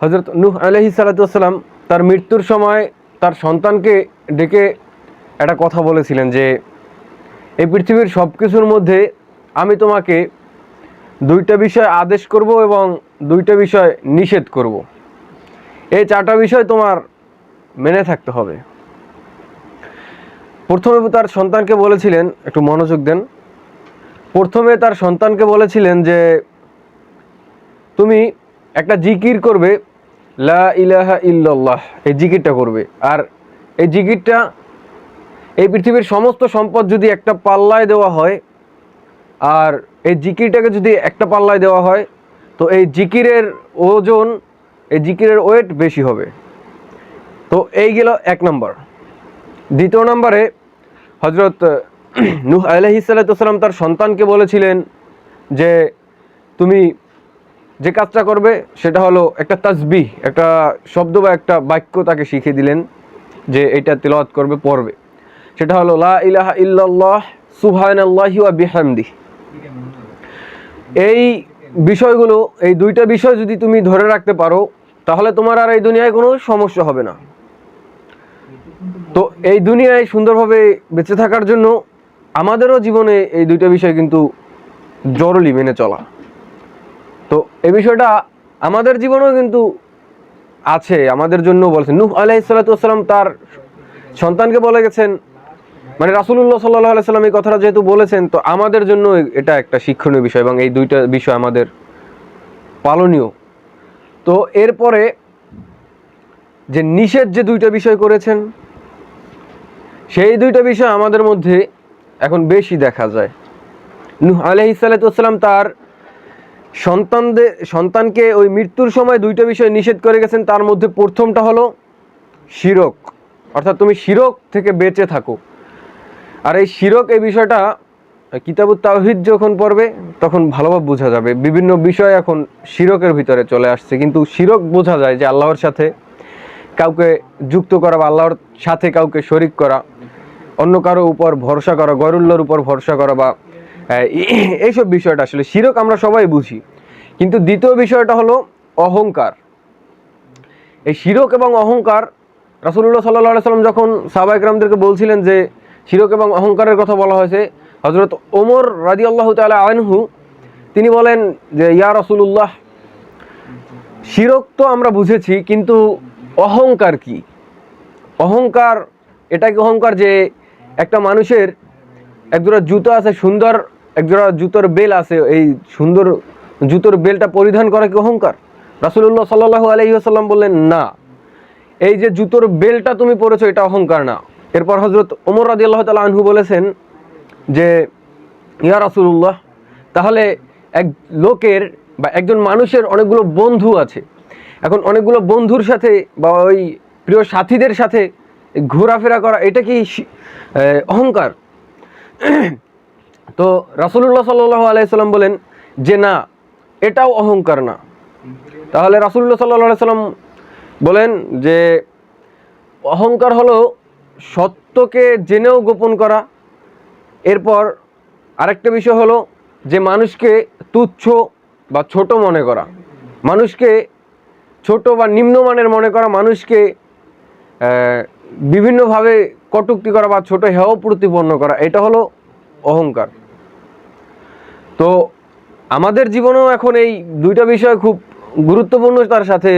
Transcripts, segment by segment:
হজরত নূহ আলহি সালাতাম তার মৃত্যুর সময় তার সন্তানকে ডেকে একটা কথা বলেছিলেন যে, এই পৃথিবীর সব কিছুর মধ্যে আমি তোমাকে দুইটা বিষয় আদেশ করব এবং দুইটা বিষয় নিষেধ করব। এই চারটা বিষয় তোমার মেনে থাকতে হবে। প্রথমে তার সন্তানকে বলেছিলেন, একটু মনোযোগ দেন। প্রথমে তার সন্তানকে বলেছিলেন যে, তুমি একটা জিকির করবে লা ইলাহা ইল্লাল্লাহ, এই জিকিরটা করবে। আর এই জিকিরটা, এই পৃথিবীর সমস্ত সম্পদ যদি একটা পাল্লায় দেওয়া হয়, আর এই জিকিরটাকে যদি একটা পাল্লায় দেওয়া হয়, তো এই জিকিরের ওজন, এই জিকিরের ওয়েট বেশি হবে। তো এই গেল এক নম্বর। দ্বিতীয় নম্বরে হজরত নূহ আলহিসাল্লাম তার সন্তানকে বলেছিলেন যে, তুমি যে কাজটা করবে সেটা হলো একটা তাজবি একটা শব্দ বা একটা বাক্য তাকে শিখিয়ে দিলেন যে এটা তেলাওয়াত করবে, পড়বে। সেটা হলো, লা ইলাহা ইল্লাল্লাহ, সুবহানাল্লাহি ওয়া বিহামদি এই বিষয়গুলো, এই দুইটা বিষয় যদি তুমি ধরে রাখতে পারো, তাহলে তোমার আর এই দুনিয়ায় কোনো সমস্যা হবে না। তো এই দুনিয়ায় সুন্দরভাবে বেঁচে থাকার জন্য আমাদেরও জীবনে এই দুইটা বিষয় কিন্তু জরুরি মেনে চলা। তো এই বিষয়টা আমাদের জীবনেও কিন্তু আছে, আমাদের জন্য বলছেন নূহ আলাইসালাতাম তার সন্তানকে বলে গেছেন। মানে রাসুল্লাহ সাল্লাহ আলাইসাল্লাম এই কথাটা যেহেতু বলেছেন, তো আমাদের জন্য এটা একটা শিক্ষণীয় বিষয় এবং এই দুইটা বিষয় আমাদের পালনীয়। তো এরপরে যে নিষেধ যে দুইটা বিষয় করেছেন, সেই দুইটা বিষয় আমাদের মধ্যে এখন বেশি দেখা যায়। নূহ আলহিসাল্লাম তার সন্তানদের সন্তানকে ওই মৃত্যুর সময় দুইটা বিষয় নিষেধ করে গেছেন, তার মধ্যে প্রথমটা হলো শিরক। অর্থাৎ তুমি শিরক থেকে বেঁচে থাকো। আর এই শিরক, এই বিষয়টা কিতাবুত তাওহিদ যখন পড়বে, তখন ভালোভাবে বোঝা যাবে। বিভিন্ন বিষয় এখন শিরকের ভিতরে চলে আসছে। কিন্তু শিরক বোঝা যায় যে আল্লাহর সাথে কাউকে যুক্ত করা বা আল্লাহর সাথে কাউকে শরিক করা, অন্য কারও উপর ভরসা করা গরুল্লোর উপর ভরসা করা বা এইসব বিষয়টা আসলে শিরক আমরা সবাই বুঝি। কিন্তু দ্বিতীয় বিষয়টা হলো অহংকার। এই শিরক এবং অহংকার রাসুল্লাহ সাল্লাহ সাল্লাম যখন সাহবাইকরামদেরকে বলছিলেন যে শিরক এবং অহংকারের কথা বলা হয়েছে হজরত ওমর রাজি আল্লাহ তালা আনহু, তিনি বলেন যে, ইয়া রসুল্লাহ শিরক তো আমরা বুঝেছি, কিন্তু অহংকার কি? অহংকার, এটা কি অহংকার যে একটা মানুষের একজোড়া জুতো আছে সুন্দর একজোড়া জুতোর বেল আছে, এই সুন্দর জুতোর বেলটা পরিধান করা কি অহংকার? রাসুল্লাহ সাল্লাহ আলহিহাসাল্লাম বললেন, না। এই যে জুতোর বেলটা তুমি পরেছো, এটা অহংকার না। এরপর হজরত ওমর রাজি আল্লাহ তালা আনহু বলেছেন যে, ইয়া রাসুল্লাহ তাহলে এক লোকের বা একজন মানুষের অনেকগুলো বন্ধু আছে। এখন অনেকগুলো বন্ধুর সাথে বা ওই প্রিয় সাথীদের সাথে ঘোরাফেরা করা, এটা কি অহংকার? তো রাসুল্লাহ সাল্লাহ আলাইসাল্লাম বলেন যে না, এটাও অহংকার না। তাহলে রাসুল্লাহ সাল্লাহ সাল্লাম বলেন যে অহংকার হলো সত্যকে জেনেও গোপন করা। এরপর আরেকটা বিষয় হলো যে মানুষকে তুচ্ছ বা ছোট মনে করা। মানুষকে ছোট বা নিম্নমানের মনে করা। মানুষকে বিভিন্নভাবে কটুক্তি করা বা ছোট হেয় প্রতিপন্ন করা। এটা হলো অহংকার। তো আমাদের জীবনেও এখন এই দুইটা বিষয় খুব গুরুত্বপূর্ণতার সাথে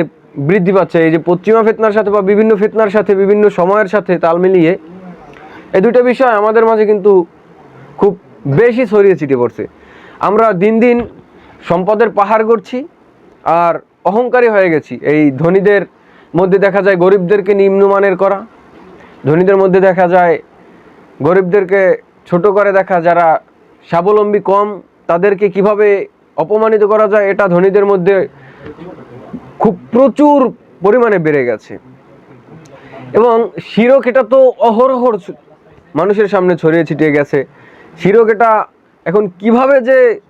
বৃদ্ধি পাচ্ছে। এই যে পশ্চিমা ফেতনার সাথে বা বিভিন্ন ফেতনার সাথে, বিভিন্ন সময়ের সাথে তাল মিলিয়ে এই দুইটা বিষয় আমাদের মাঝে কিন্তু খুব বেশি ছড়িয়ে ছিটিয়ে পড়ছে। আমরা দিন দিন সম্পদের পাহাড় করছি আর অহংকারী হয়ে গেছি। এই ধনীদের মধ্যে দেখা যায় গরিবদেরকে নিম্নমানের করা, ধনীদের মধ্যে দেখা যায় গরিবদেরকে ছোট করে দেখা যারা স্বাবলম্বী কম, তাদেরকে কীভাবে অপমানিত করা যায় এটা ধনীদের মধ্যে খুব প্রচুর পরিমাণে বেড়ে গেছে। এবং শিরক এটা তো অহরহর ছ- মানুষের সামনে ছড়িয়ে ছিটিয়ে গেছে। শিরক এটা এখন কীভাবে যে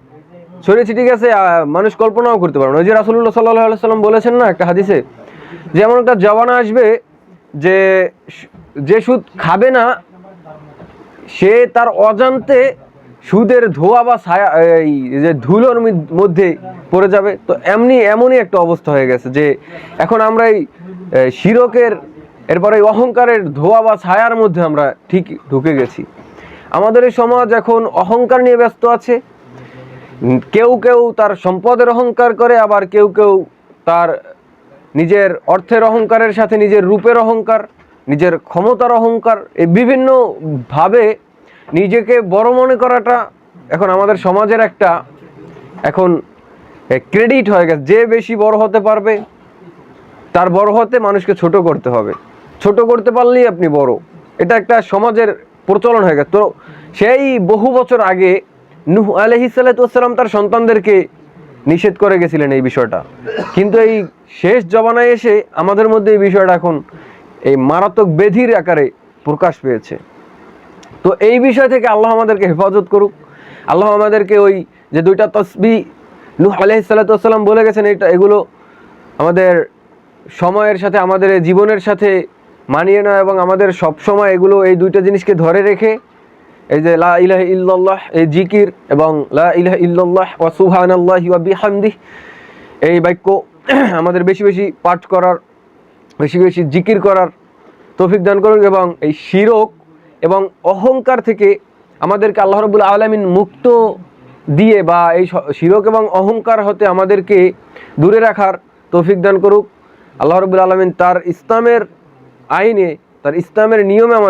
ছড়িয়ে ছিটিয়ে গেছে মানুষ কল্পনাও করতে পারে না। ওই যে রাসুল্লাহ সাল্লাহ সাল্লাম বলেছেন না একটা হাদিসে যেমন একটা জওয়ানা আসবে যে যে সুদ খাবে না সে তার অজান্তে সুদের ধোয়া বা ছায়া, এই যে ধুলোর মধ্যে পড়ে যাবে। তো এমনি, এমনই একটা অবস্থা হয়ে গেছে যে এখন আমরা এই শিরকের, এরপরে এই অহংকারের ধোয়া বা ছায়ার মধ্যে আমরা ঠিক ঢুকে গেছি। আমাদের এই সমাজ এখন অহংকার নিয়ে ব্যস্ত আছে। কেউ কেউ তার সম্পদের অহংকার করে, আবার কেউ কেউ তার নিজের অর্থের অহংকারের সাথে নিজের রূপের অহংকার। নিজের ক্ষমতার অহংকার, এই বিভিন্ন ভাবে নিজেকে বড় মনে করাটা এখন আমাদের সমাজের একটা এখন ক্রেডিট হয়ে গেছে। যে বেশি বড় হতে পারবে, তার বড় হতে মানুষকে ছোট করতে হবে। ছোট করতে পারলেই আপনি বড়। এটা একটা সমাজের প্রচলন হয়ে গেছে। তো সেই বহু বছর আগে নুহ আলহি সাল্লাম তার সন্তানদেরকে নিষেধ করে গেছিলেন এই বিষয়টা। কিন্তু এই শেষ জমানায় এসে আমাদের মধ্যে এই বিষয়টা এখন এই মারাত্মক বেধির আকারে প্রকাশ পেয়েছে। তো এই বিষয় থেকে আল্লাহ আমাদেরকে হেফাজত করুক। আল্লাহ আমাদেরকে ওই যে দুইটা তসবি, নূহ আলাইহিস সালাম বলে গেছেন, এটা এগুলো আমাদের সময়ের সাথে, আমাদের জীবনের সাথে মানিয়ে নেওয়া এবং আমাদের সব সময় এগুলো এই দুইটা জিনিসকে ধরে রেখে এই যে লা ইলাহ ইল্লাল্লাহ, এই জিকির এবং লা ইলাহ ইল্লাল্লাহ ওয়া সুবহানাল্লাহি ওয়া বিহামদিহি, এই বাক্য আমাদের বেশি বেশি পাঠ করার বেশি বেশি জিকির করার তৌফিক দান করুন এবং এই শিরক এবং অহংকার থেকে আমাদেরকে আল্লাহ রবুল আলমিন মুক্ত দিয়ে বা এই শিরক এবং অহংকার হতে আমাদেরকে দূরে রাখার তৌফিক দান করুক। আল্লাহ রবুল আলমিন তার ইসলামের আইনে, তার ইসলামের নিয়মে আমাদের